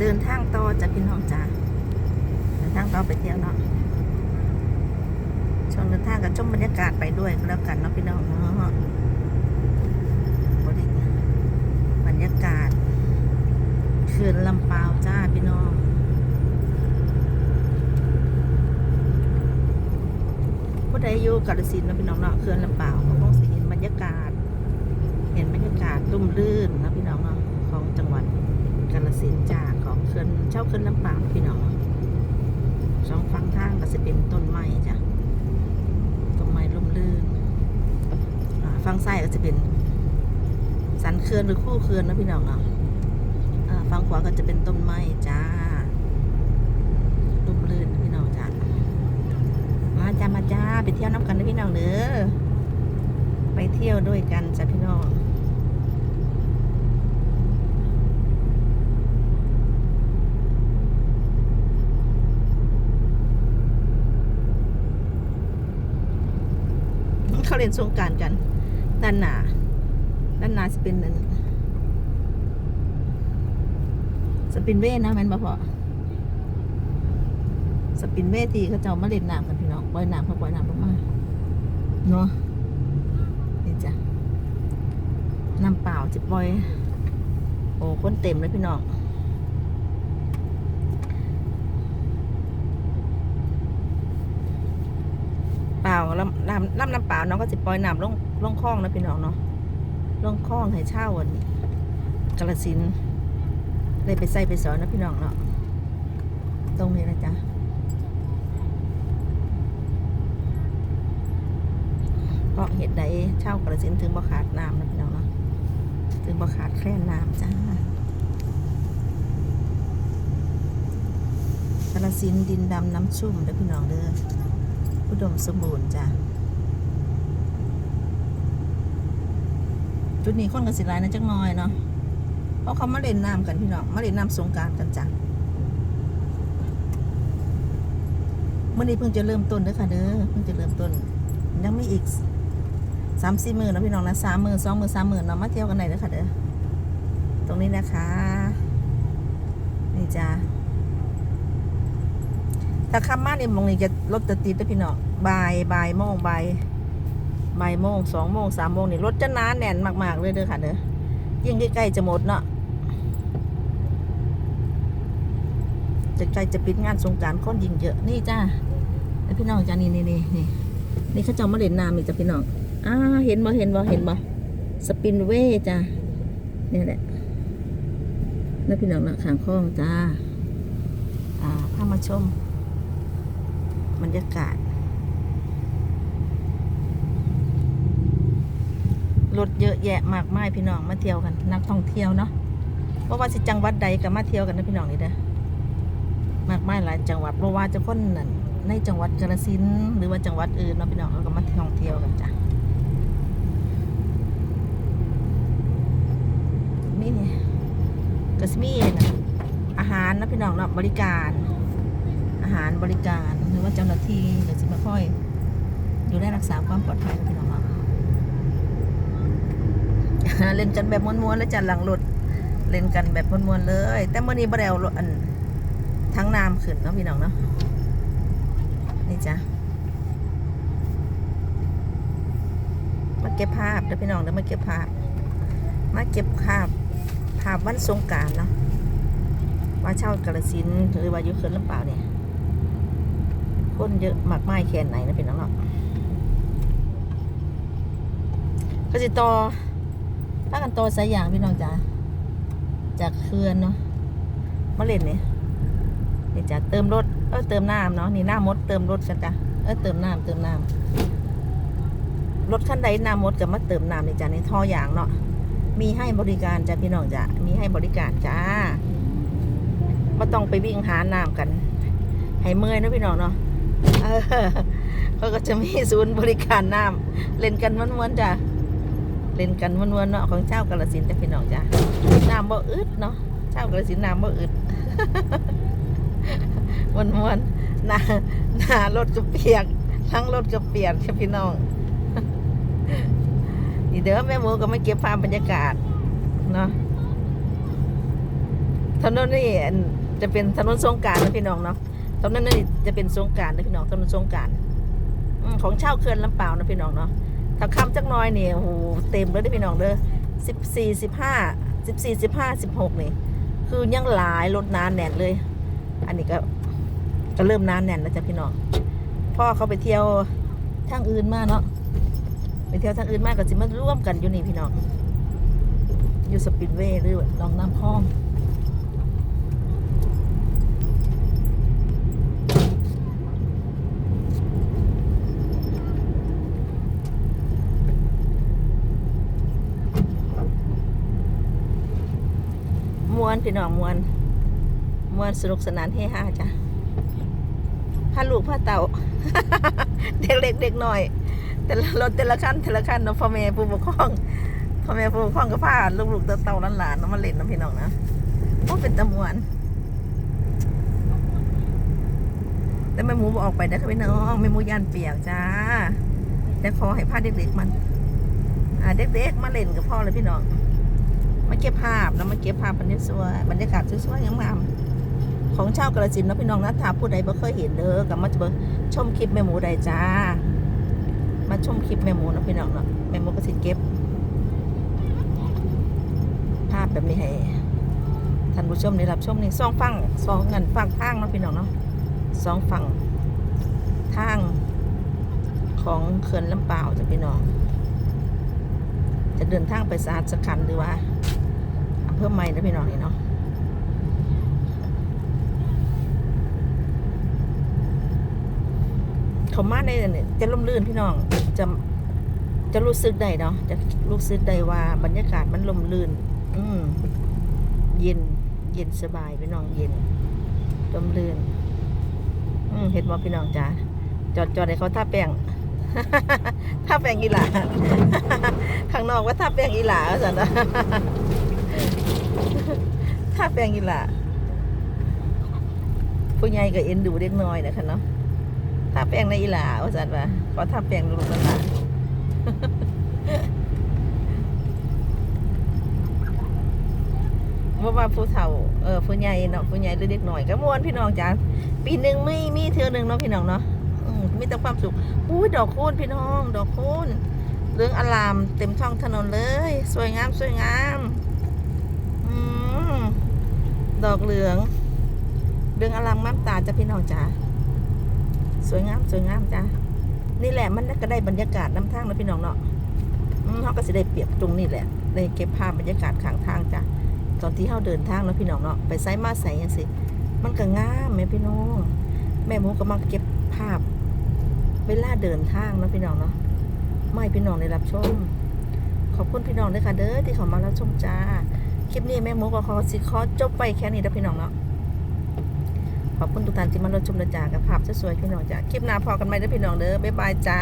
เดินทางต่อจะพี่น้องจ้าเดินทางต่อไปเที่ยวเนาะช่วงเดินทางกับชมบรรยากาศไปด้วยก็แล้วกันเนาะพี่น้องเนาะบริบรรยากาศเขื่อนลำปาวจ้าพี่น้องผู้ใดอยู่กาฬสินเนาะพี่น้องเนาะเขื่อนลำปาวก็คงสิเห็นบรรยากาศ เห็นบรรยากาศร่มรื่นเนาะพี่น้องเนาะของจังหวัด กาฬสินจ้าของเขื่อนเช่าเขื่อนลำปาวเนาะพี่น้องสองฝั่งทางก็จะเป็นต้นไม้จ้ะต้นไม้ร่มรื่นอ่าฝั่งซ้ายก็จะเป็น สันเขื่อนหรือคู่เขื่อนนะพี่น้องเนาะอ่าฝั่งขวาก็จะเป็นต้นไม้จ้าร่มรื่นพี่น้องจ้ามาจ้ามาจ้าไปเที่ยวน้ำกันนะพี่น้องเด้อไปเที่ยวด้วยกันจ้ะพี่น้อง เขาเล่นสงการกัน ด้านหน้าด้านหน้าจะเป็นนั่นสปินเว่นะแม่นบ่พอสปินเวทีเขาเจ้ามาเล่นน้ำกันพี่น้องปล่อยน้ำเขาปล่อยน้ำลงมาเนาะนี่จ้ะน้ำเปล่าจะปล่อย โอ้คนเต็มเลยพี่น้องเป ลำน้ำน้ำน้ำเปล่าน้องก็จะปล่อยน้ำลงลงคลองนะพี่น้องเนาะลงคลองให้เช่าวันกระสินธุ์ไปใส่ไปสอนนะพี่น้องเนาะตรงนี้นะจ๊ะเพราะเหตุใดเช่ากระสินถึงบ่ขาดน้ำนะพี่น้องเนาะถึงบ่ขาดแคลนน้ำจ้ากระสินดินดำน้ำชุ่มเด้อพี่น้องเด้อ อุดมสมบูรณ์จ้ะจุดนี้คนกสิหลายนะจักหน้อยเนาะเพราะเขามาเล่นน้ำกันพี่น้องมาเล่นน้ำสงการกันจ้ะเมื่อนี้เพิ่งจะเริ่มต้นเด้อค่ะเด้อเพิ่งจะเริ่มต้น ยังไมีอีกสามสี่หมื่นนะพี่น้องนะสามหมื่นสองหมื่นสามหมื่นเนาะมาเที่ยวกันไหนเด้อค่ะเด้อตรงนี้นะคะ นี่จ้า ถ้าคำมานี่ยมองนี่จะรถจะติดนะพี่น้องบ่ายบ่ายโมงบ่ายบ่ายโมงสองโมงสามโมงนี่รถจะหนาแน่นมาก ๆ เลยเด้อค่ะเด้อยิ่งใกล้ๆจะหมดเนาะจะใกล้จะปิดงานสงการคนยิ่งเยอะนี่จ้าแล้วพี่น้องจ้านี่นี่นี่นี่นี่เขาจะมาเล่นน้ำอีกจ้ะพี่น้องอ่าเห็นบ่เห็นบ่เห็นบ่สปินเว่จ้ะเนี่ยแหละแล้วพี่น้องนะขางคล้องจ้าอ่าพามาชม บรรยากาศ รถเยอะแยะมากมายพี่น้องมาเที่ยวกัน นักท่องเที่ยวเนาะเพราะว่าสิจังหวัดใดก็มาเที่ยวกันนะพี่น้องนี่เด้อมากมายหลายจังหวัดเพราะว่าจะคนนั่นในจังหวัดกาฬสินหรือว่าจังหวัดอื่นเนาะพี่น้องเขาก็มาท่องเที่ยวกันจ้ะมีนี่ก็สิมีนะอาหารนะพี่น้องเนาะบริการ อาหารบริการ รือว่าเจ้าหน้าที่ก็สิมาค่อยดูแลรักษาความปลอดภัยพี่น้องเนาเล่นกันแบบม้วนๆแล้วจ้ะหลังรถเล่นกันแบบม้วนๆเลย แต่เมื่อนี้บ่ได้เอารถอันทั้งน้ำขึ้นเนาะพี่น้องเนาะนี่จ้ะมาเก็บภาพเด้อพี่น้องเด้อมาเก็บภาพ มาเก็บภาพภาพวันสงกรารเนาะว่าเช่ากระสินหรือว่าอยู่เขื่อนลำเปล่าเนี่ย คนเยอะมากมายแค่ไหนนะพี่น้องเนาะก็จะต่อถ้ากันต่อสายยางพี่น้องจ้ะจากเขื่อนเนาะมาเล่นเนี่ยนี่จะเติมรถเออเติมน้ำเนาะนี่น้ามดเติมรถกันจ้ะเออเติมน้ำเติมน้ำรถคันใดน้ามดก็มาเติมน้ำนี่จ้ะในท่ออย่างเนาะมีให้บริการจ้ะพี่น้องจ้ะมีให้บริการจ้าไม่ต้องไปวิ่งหาน้ำกันให้เมื่อยนะพี่น้องเนาะ เขาก็จะมีศูนย์บริการน้ำเล่นกันม้วนๆจ้ะเล่นกันม้วนๆเนาะของเจ้ากาลสินเจ้ะพี่น้องจ้ะน้ำบ่อึดเนาะเจ้ากาลสินน้ำบ่อึดมวนมวนๆหน้าหน้ารถก็เปียกทั้งรถก็เปียกค่ะพี่น้องนี่เด้อแม่หมูก็มาเก็บภาพบรรยากาศเนาะถนนนี่จะเป็นถนนสงการนะพี่น้องเนาะ ถนนนี่จะเป็นสงการนะพี่น้องถนนสงการของเช่าเขื่อนลำเปล่านะพี่น้องเนาะถ้าคำจักน้อยเนี่โอ้โหเต็มเลยนะพี่น้องเด้อสิบสี่สิบห้าสิบสี่สิบห้าสิบหกนี่คือยังหลายรถนานแน่นเลย อันนี้ก็ก็เริ่มนานแน่นแล้วจ้ะพี่น้องพ่อเขาไปเที่ยวทางอื่นมาเนาะไปเที่ยวทางอื่นมากก็สิมาร่วมกันอยู่นี่พี่น้องอยู่สปินเวย์หรือลองน้ำคลอง พี่น้องมวนมวนสนุกสนานเฮฮาจ้ะพาลูกพาเต่า เด็กเล็กเด็กหน่อย แต่ละรถแต่ละคันแต่ละคันเนาะพ่อแม่ผู้ปกครองพ่อแม่ผู้ปกครองก็พาลูกๆเต่าๆหลานๆเนาะมาเล่นนะพี่น้องนะโอ้เป็นตะมวนแต่แม่หมูบออกไปนะคะพี่น้องแม่หมูย่านเปียกจ้าแต่ขอให้พาเด็กๆมัน อ่าเด็กๆมาเล่นกับพ่อเลยพี่น้อง มาเก็บภาพแล้วมาเก็บภาพบรรยากาศสวยบรรยากาศสวยๆงามๆของชาวกระสินธุ์เนะพี่น้องนะถ้าผู้ใดบ่เคยเห็นเด้อก็มาเบิ่งชมคลิปแม่หมูได้จ้า มาชมคลิปแม่หมูนะพี่น้องเนาะแม่หมูก็สิเก็บ ภาพแบบนี้ให้ท่านผู้ชมได้รับชมนี่สองฝั่งสองเงินฝั่งทางเนาะพี่น้องเนาะสองฝั่งทางของเขื่อนลำเปล่าวจ้ะพี่น้อง จะเดินทางไปสาหัสขันหรือว่า เภอใหม่นะพี่น้องนี่เนาะเขามาในเนี่ยจะล่มลื่นพี่น้องจะจะรู้สึกได้เนาะจะรู้สึกได้ว่าบรรยากาศมันลมลื่น อืมเย็น เย็นสบายพี่น้องเย็นลมลื่น อืมเห็นว่าพี่น้องจ้าจอดจอดให้เขาท่าแป้งท่าแป้งอีหลาข้างนอกว่าท่าแป้งอีหลาสันนะ ท่าแป้งอีหลาผู้ใหญ่ก็เอ็นดูเด็กน้อยนะคะเนาะท่าแป้งในอีหล่าว่าสันว่าขอท่าแป้งลูกๆหลานๆว่าว่าผู้เฒ่าเออผู้ใหญ่เนาะผู้ใหญ่หรือเด็กน้อยก็มวนพี่น้องจ้าปีหนึ่งไม่มีเทือหนึ่งเนาะพี่น้องเนาะมีแต่ความสุขอุ้ยดอกคูณพี่น้อง ดอกคูณเรื่องอลามเต็มท้องถนนเลย สวยงามสวยงาม ดอกเหลืองเรืองอลามม้ามตาจ้ะพี่น้องจ๋าสวยงามสวยงามจ้ะนี่แหละมันก็ได้บรรยากาศน้ำทางนะพี่น้องเนาะเขาก็จะได้เปรียบตรงนี้แหละได้เก็บภาพบรรยากาศข้างทางจ้ะตอนที่เขาเดินทางเนาะพี่น้องเนาะไปไซมาใส่ยังสิมันก็งามแม่พี่น้องแม่หมูก็มาเก็บภาพ เวลาเดินทางเนาะพี่น้องเนาะไม่พี่น้องได้รับชม ขอบคุณพี่น้องด้วยค่ะเด้อที่เขามารับชมจ้า คลิปนี้แม่หมูก็ขอสิขอจบไปแค่นี้นะพี่น้องเนาะขอบคุณทุกท่านที่มารับชมนะจากับภาพสวยๆพี่น้องจ้าคลิปหน้าพอกันไหมนะพี่น้องเด้อบ๊ายบายจ้า